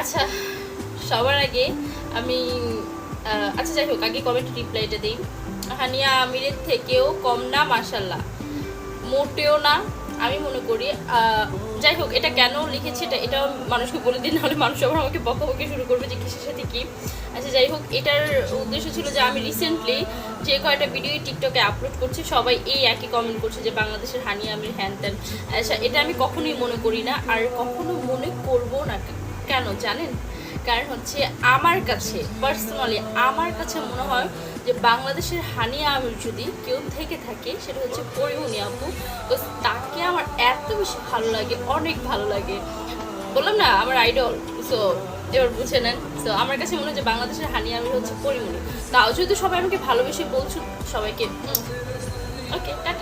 আচ্ছা সবার আগে আমি আচ্ছা যাই হোক, আগে কমেন্ট রিপ্লাইটা দিই। হানিয়া আমিরের থেকেও কম না মার্শাল্লাহ মোটেও না, আমি মনে করি যাই হোক, এটা কেন লিখেছি এটা, এটাও মানুষকে বলে দিন, নাহলে মানুষ আবার আমাকে বকাবকি শুরু করবে যে কিসের সাথে কি। আচ্ছা যাই হোক, এটার উদ্দেশ্য ছিল যে আমি রিসেন্টলি যে কয়টা ভিডিও টিকটকে আপলোড করছি, সবাই এই একই কমেন্ট করছে যে বাংলাদেশের হানি আমির হ্যান ত্যান। আচ্ছা এটা আমি কখনোই মনে করি না, আর কখনো মনে করব জানেন? কারণ হচ্ছে আমার কাছে পার্সোনালি আমার কাছে মনে হয় যে বাংলাদেশের হানিয়া আমির যদি কেউ থেকে থাকে, সেটা হচ্ছে পরিমণি আপু তো তাকে আমার এত বেশি ভালো লাগে, অনেক ভালো লাগে। বললাম না, আমার আইডল সো এবার বুঝে নেন। তো আমার কাছে মনে হয় যে বাংলাদেশের হানিয়া আমির হচ্ছে পরিমণি তাও যেহেতু সবাই আমাকে ভালোবেসে বলছো, সবাইকে ওকে টাটা।